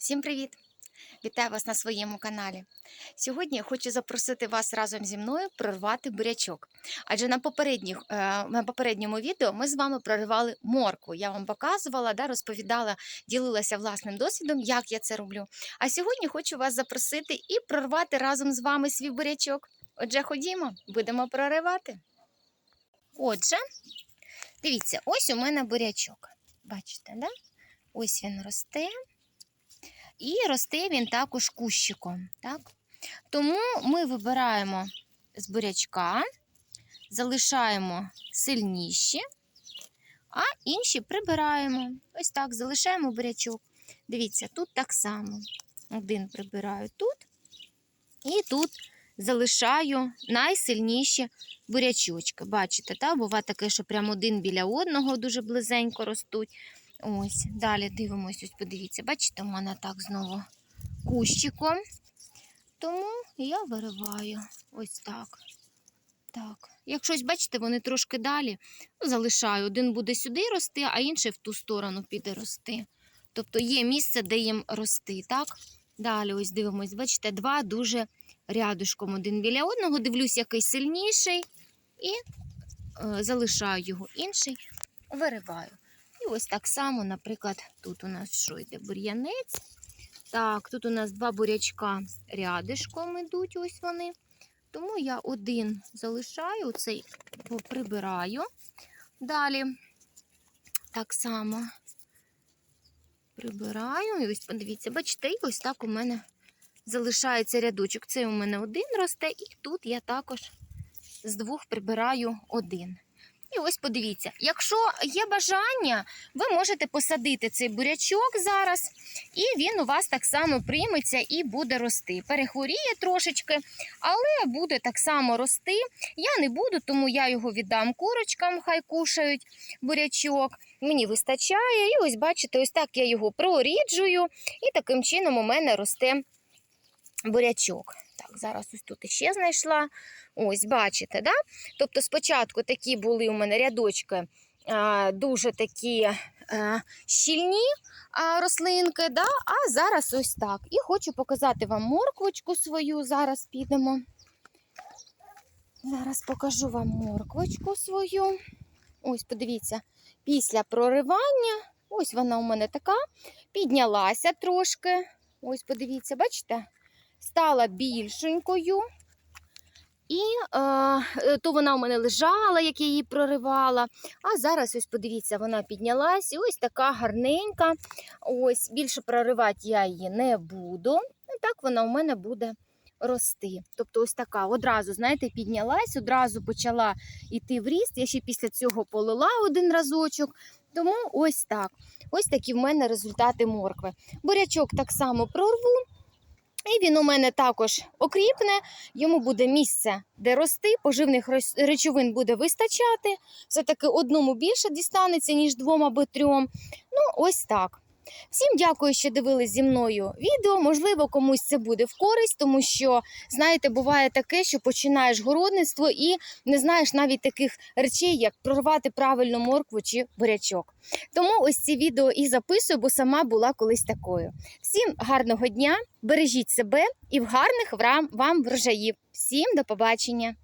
Всім привіт! Вітаю вас на своєму каналі. Сьогодні я хочу запросити вас разом зі мною прорвати бурячок. Адже на, попередніх, е, на попередньому відео ми з вами проривали моркву. Я вам показувала, да, розповідала, ділилася власним досвідом, як я це роблю. А сьогодні хочу вас запросити і прорвати разом з вами свій бурячок. Отже, ходімо, будемо проривати. Отже, дивіться, ось у мене бурячок. Бачите, да? ось він росте. І росте він також кущиком. Так? Тому ми вибираємо з бурячка, залишаємо сильніші, а інші прибираємо. Ось так, залишаємо бурячок. Дивіться, тут так само. Один прибираю тут, і тут залишаю найсильніші бурячочки. Бачите, так? буває таке, що прямо один біля одного дуже близенько ростуть. Ось, далі дивимось, ось подивіться, бачите, у мене так знову кущиком. Тому я вириваю ось так. Так. Якщо ось, бачите, вони трошки далі, ну, залишаю. Один буде сюди рости, а інший в ту сторону піде рости. Тобто є місце, де їм рости. так? Далі ось дивимось, бачите, два дуже рядышком один біля одного. Дивлюсь, який сильніший, і е, залишаю його інший, вириваю. Ось так само, наприклад, тут у нас що йде бур'янець. Так, тут у нас два бурячка рядишком ідуть, ось вони. Тому я один залишаю, цей прибираю. Далі так само прибираю. І ось подивіться, бачите, і ось так у мене залишається рядочок. Це у мене один росте, і тут я також з двох прибираю один. І ось подивіться, якщо є бажання, ви можете посадити цей бурячок зараз, і він у вас так само прийметься і буде рости. Перехворіє трошечки, але буде так само рости. Я не буду, тому я його віддам курочкам, хай кушають бурячок. Мені вистачає. І ось бачите, ось так я його проріджую, і таким чином у мене росте бурячок. Так, зараз ось тут іще знайшла. Ось, бачите, да? Тобто спочатку такі були у мене рядочки, а, дуже такі а, щільні рослинки, да? а зараз ось так. І хочу показати вам морквочку свою. Зараз підемо. Зараз покажу вам морквочку свою. Ось, подивіться, після проривання, ось вона у мене така, піднялася трошки. Ось, подивіться, бачите? Стала більшенькою. І е, то вона у мене лежала, як я її проривала. А зараз, ось подивіться, вона піднялась і ось така гарненька. Ось більше проривати я її не буду. І так вона у мене буде рости. Тобто, ось така одразу, знаєте, піднялась, одразу почала йти в ріст. Я ще після цього полила один разочок. Тому ось так. Ось такі в мене результати моркви. Бурячок так само прорву. І він у мене також окріпне, йому буде місце, де рости, поживних речовин буде вистачати. Все-таки одному більше дістанеться, ніж двом або трьом. Ну, ось так. Всім дякую, що дивились зі мною відео. Можливо, комусь це буде в користь, тому що, знаєте, буває таке, що починаєш городництво і не знаєш навіть таких речей, як прорвати правильно моркву чи бурячок. Тому ось ці відео і записую, бо сама була колись такою. Всім гарного дня, бережіть себе і в гарних вам врожаїв. Всім до побачення!